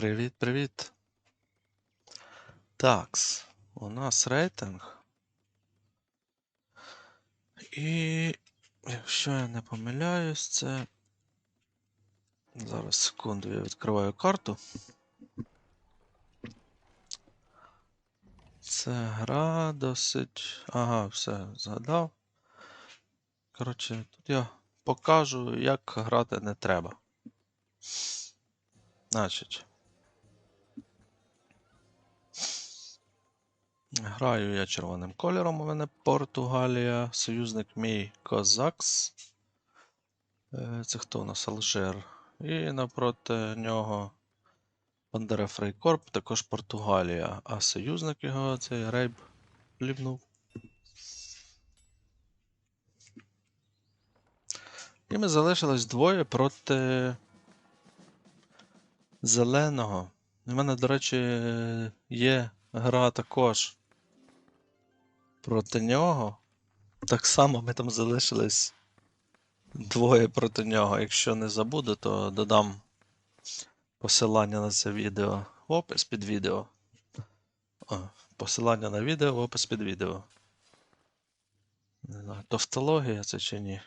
Привіт, привіт. Такс, у нас рейтинг. І якщо я не помиляюсь, це. Зараз секунду, я відкриваю карту. Це гра досить. Ага, все, згадав. Коротше, тут я покажу, як грати не треба. Значить. Граю я червоним кольором, у мене Португалія, союзник мій Козакс. Е, Це хто у нас Алжир? І напроти нього Бандера Фрейкорп, також Португалія, а союзник його цей Рейб лівнув. І ми залишилось двоє проти зеленого. У мене, до речі, є гра також проти нього. Так само ми там залишились двоє проти нього. Якщо не забуду, то додам посилання на це відео в опис під відео. О, посилання на відео в опис під відео. Не знаю, тавтологія це чи ні.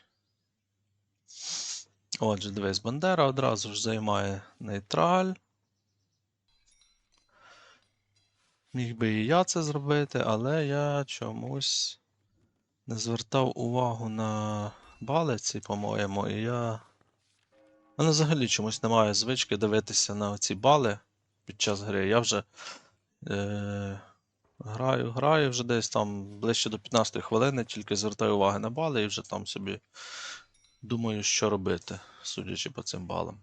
Отже, дивись, Бандера одразу ж займає нейтраль. Міг би і я це зробити, але я чомусь не звертав увагу на балиці, по-моєму, і я. У мене взагалі чомусь немає звички дивитися на ці бали під час гри. Я вже е... граю, граю вже десь там ближче до 15 хвилини, тільки звертаю увагу на бали і вже там собі думаю, що робити, судячи по цим балам.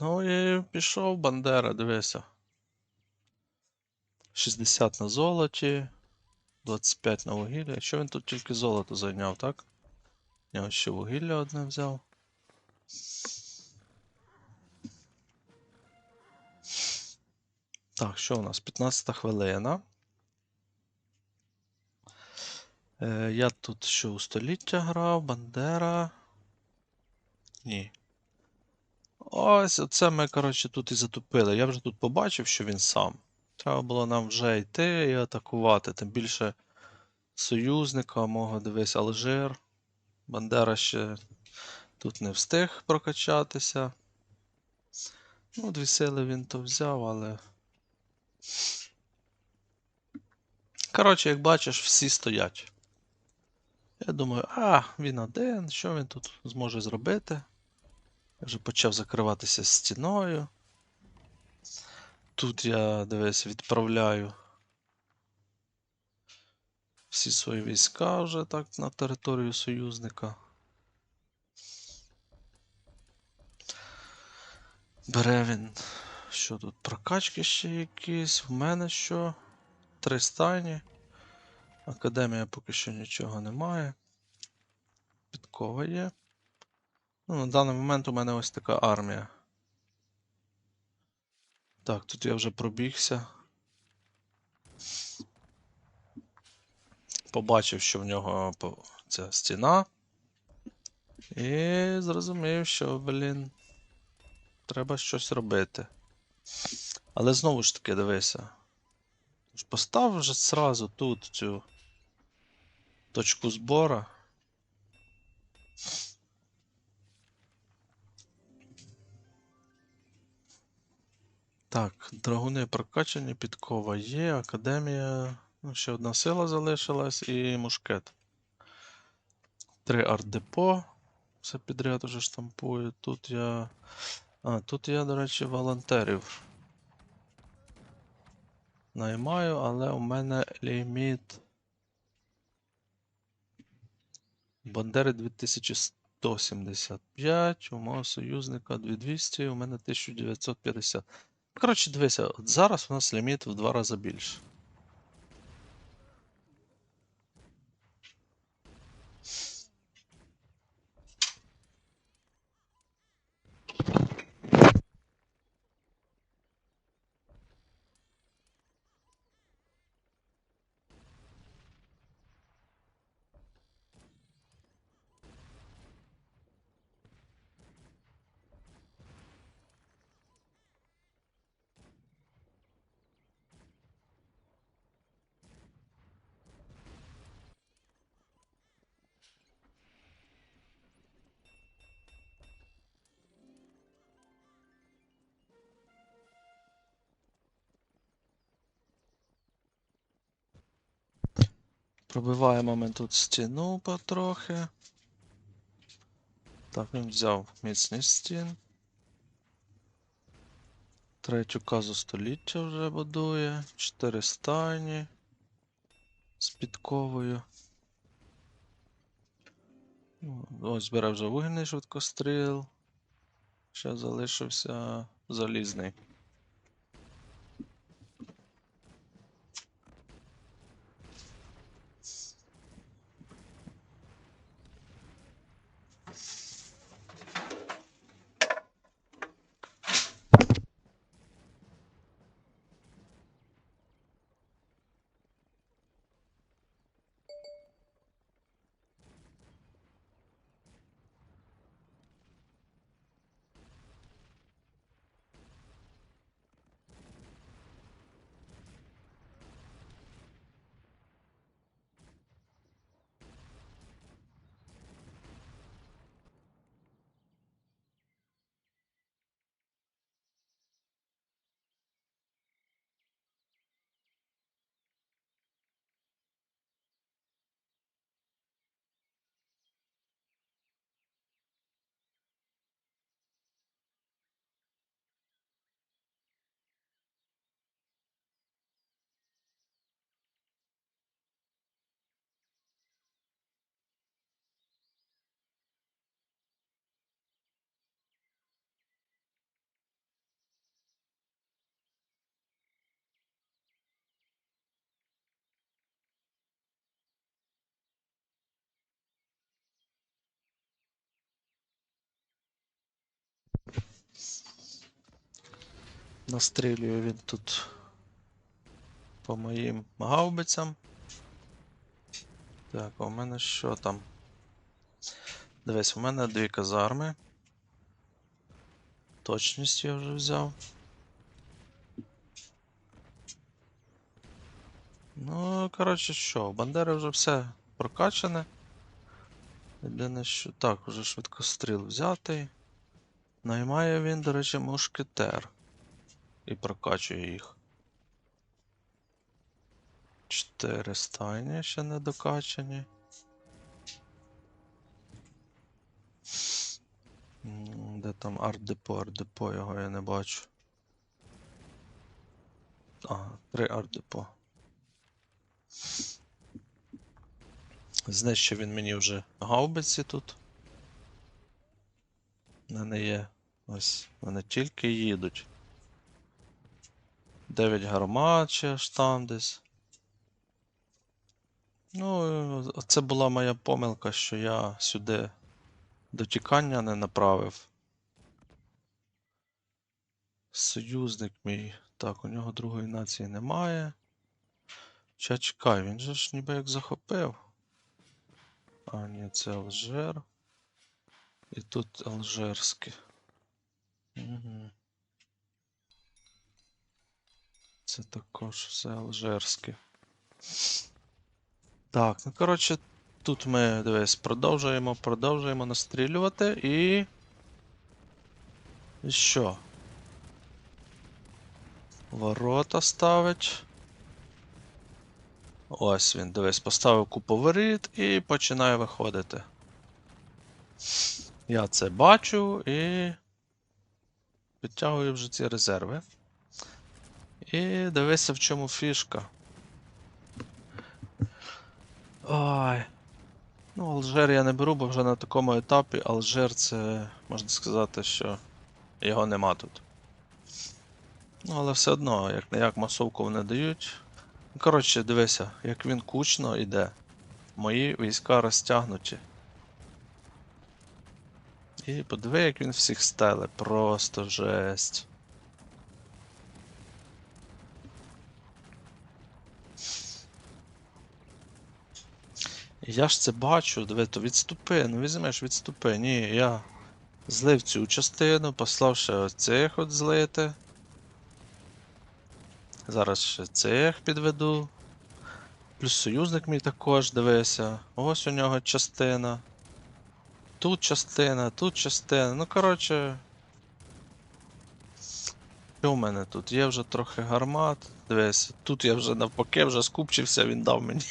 Ну і пішов Бандера, дивися. 60 на золоті, 25 на вугілля. Якщо він тут тільки золото зайняв, так? Я ще вугілля одне взяв. Так, що у нас? 15 хвилина. Е, я тут що у століття грав, Бандера. Ні. Ось оце ми, коротше, тут і затупили. Я вже тут побачив, що він сам. Треба було нам вже йти і атакувати. Тим більше союзника мого дивись, Алжир. Бандера ще тут не встиг прокачатися. Ну, дві сили він то взяв, але. Коротше, як бачиш, всі стоять. Я думаю, а, він один, що він тут зможе зробити? Я вже почав закриватися стіною. Тут я, дивись, відправляю всі свої війська вже так на територію союзника. Бере він. Що тут? Прокачки ще якісь? В мене що? Три стайні. Академія поки що нічого немає. Підкова є. Ну, на даний момент у мене ось така армія. Так, тут я вже пробігся. Побачив, що в нього ця стіна. І зрозумів, що, блін, треба щось робити. Але знову ж таки, дивися. Постав вже зразу тут цю точку збора. Так, драгуни прокачані, підкова є, академія. Ну, ще одна сила залишилась і мушкет. Три арт-депо. Все підряд уже штампую. Тут я. А, тут я, до речі, волонтерів. Наймаю, але у мене ліміт. Бандери 2175, у мого союзника 2200, у мене 1950. Коротше, дивися, от зараз у нас ліміт в два рази більше. Пробиваємо ми тут стіну потрохи. Так, він взяв міцність стін. Третю казу століття вже будує. Чотири стайні з підковою. Ось бере вже вугільний швидкостріл. Ще залишився залізний. Настрілює він тут по моїм гаубицям. Так, а у мене що там? Дивись, у мене дві казарми. Точність я вже взяв. Ну, коротше, що, Бандери вже все прокачане. Єдине, що так, уже швидкостріл взятий. Наймає він, до речі, мушкетер. І прокачує їх. Чотири стайні ще не докачані. Де там арт-депо, арт-депо, його я не бачу. А, три арт-депо. Знищив він мені вже гаубиці тут. У мене є. Ось, вони тільки їдуть. 9 гармат ще аж там десь. Ну, це була моя помилка, що я сюди дотікання не направив. Союзник мій. Так, у нього другої нації немає. Ча чекай, він же ж ніби як захопив. А, ні, це Алжир. І тут алжирське. Угу. Це також все алжирське. Так, ну коротше, тут ми дивись, продовжуємо, продовжуємо настрілювати і. І що? Ворота ставить. Ось він, дивись, поставив купу воріт і починає виходити. Я це бачу і. Підтягую вже ці резерви. І дивися, в чому фішка. Ой. Ну, Алжир я не беру, бо вже на такому етапі Алжир це, можна сказати, що його нема тут. Ну, але все одно, як не як масовку вони дають. Коротше, дивися, як він кучно йде. Мої війська розтягнуті. І подиви, як він всіх стеле, просто жесть. Я ж це бачу, диви, то відступи, ну візьмеш, відступи. Ні, я злив цю частину, послав ще оцих от злити. Зараз ще цих підведу. Плюс союзник мій також, дивися. Ось у нього частина. Тут частина, тут частина. Ну, коротше. Що у мене тут? Є вже трохи гармат. Дивись, тут я вже навпаки вже скупчився, він дав мені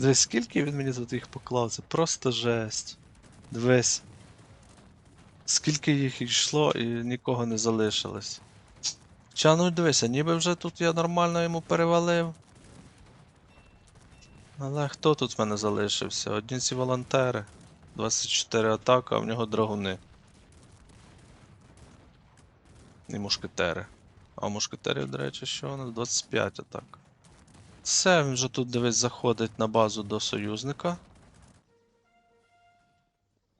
Подивись, скільки він мені тут їх поклав, це просто жесть. Дивись. Скільки їх йшло і нікого не залишилось. Ча, ну дивися, ніби вже тут я нормально йому перевалив. Але хто тут в мене залишився? Одні ці волонтери. 24 атака, а в нього драгуни. І мушкетери. А у мушкетерів, до речі, що у нас? 25 атак. Все, він вже тут дивись заходить на базу до союзника.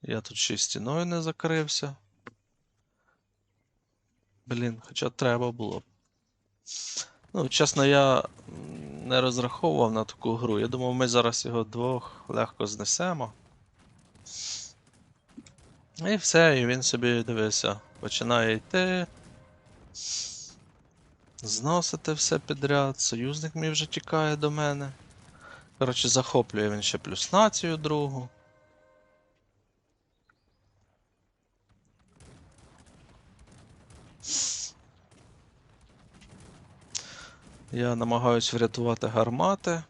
Я тут ще й стіною не закрився. Блін, хоча треба було. Ну, чесно, я не розраховував на таку гру. Я думав, ми зараз його двох легко знесемо. І все, і він собі дивися, починає йти. Зносити все підряд. Союзник мій вже тікає до мене. Коротше, захоплює він ще плюс націю другу. Я намагаюсь врятувати гармати.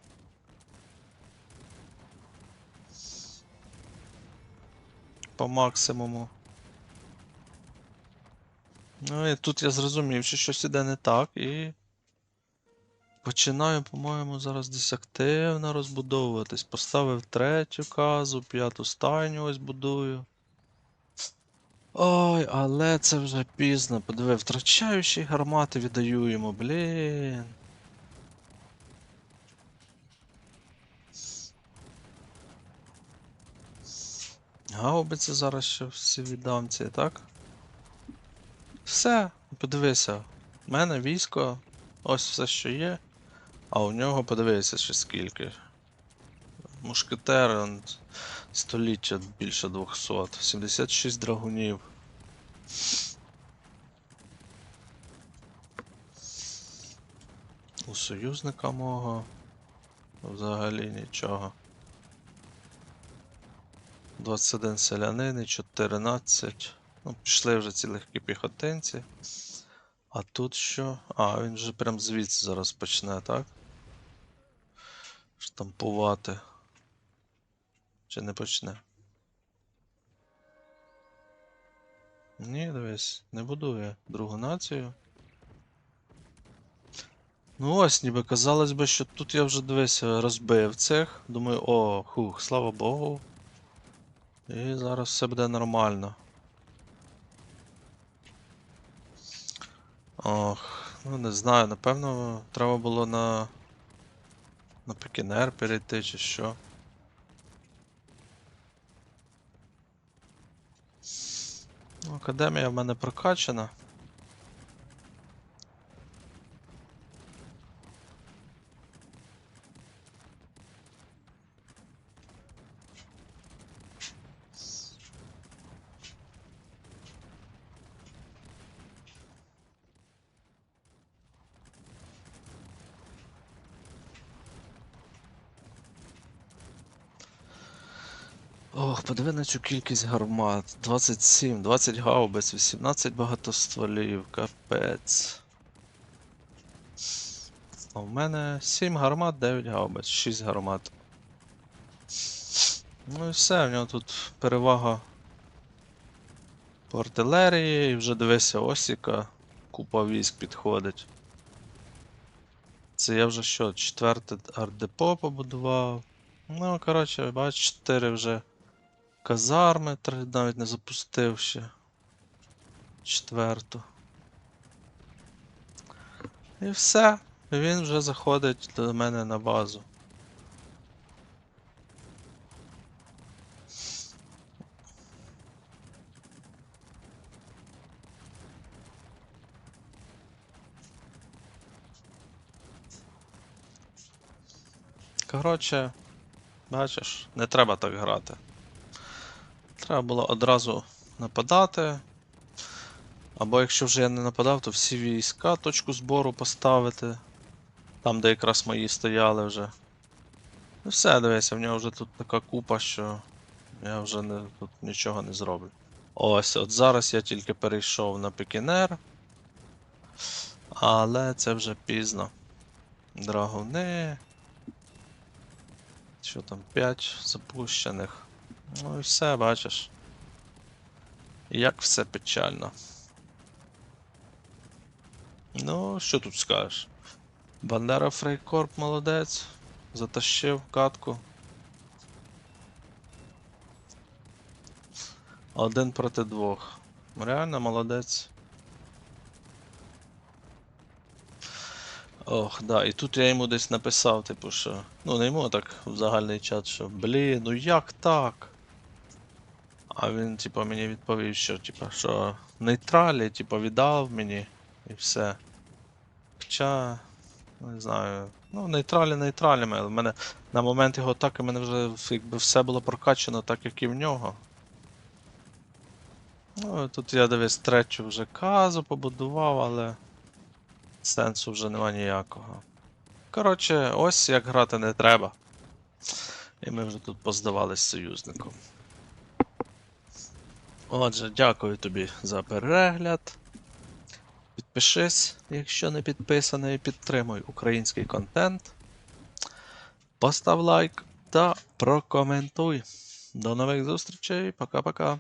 По максимуму. Ну і тут я зрозумів, що щось іде не так, і починаю, по-моєму, зараз десь активно розбудовуватись. Поставив третю казу, п'яту стайню ось будую. Ой, але це вже пізно. Подиви, втрачаючі гармати віддаю йому, блін. Гаубиці зараз ще всі віддам ці, так? Все, подивися. У мене військо, ось все, що є. А у нього подивися ще скільки. Мушкетер століття більше 200. 76 драгунів. У союзника мого взагалі нічого. 21 селянин і 14. Ну, пішли вже ці легкі піхотинці. А тут що? А, він вже прям звідси зараз почне, так? Штампувати. Чи не почне? Ні, дивись, не будує другу націю. Ну ось, ніби казалось би, що тут я вже дивись, розбив цих. Думаю, о, хух, слава Богу. І зараз все буде нормально. Ох, ну не знаю, напевно, треба було на. На Пекінер перейти чи що. Ну, Академія в мене прокачана. Ох, подиви на цю кількість гармат. 27, 20 гаубиць, 18 багатостволів, капець. А в мене 7 гармат, 9 гаубиць, 6 гармат. Ну і все, в нього тут перевага по артилерії, і вже дивися, Осіка, купа військ підходить. Це я вже що, четверте артдепо побудував. Ну, коротше, бач, 4 вже казарми, навіть не запустив ще. Четверту. І все. Він вже заходить до мене на базу. Коротше, бачиш, не треба так грати. Треба було одразу нападати. Або якщо вже я не нападав, то всі війська точку збору поставити. Там, де якраз мої стояли вже. Ну все, дивися, в нього вже тут така купа, що я вже не, тут нічого не зроблю. Ось, от зараз я тільки перейшов на Пекінер. Але це вже пізно. Драгуни. Що там, 5 запущених. Ну і все, бачиш. Як все печально. Ну, що тут скажеш? Бандера Фрейкорп молодець. Затащив катку. Один проти двох. Реально молодець. Ох, да, і тут я йому десь написав, типу, що. Ну, не йому, а так в загальний чат, що блін, ну як так? А він, типу, мені відповів, що, типу, що нейтралі, типу, віддав мені і все. Хоча, не знаю. Ну, нейтралі нейтралями, але в мене на момент його атаки в мене вже якби все було прокачано так, як і в нього. Ну, тут я дивись третю вже казу побудував, але сенсу вже нема ніякого. Коротше, ось як грати не треба. І ми вже тут поздавались союзником. Отже, дякую тобі за перегляд. Підпишись, якщо не підписаний, підтримуй український контент. Постав лайк та прокоментуй. До нових зустрічей. Пока-пока.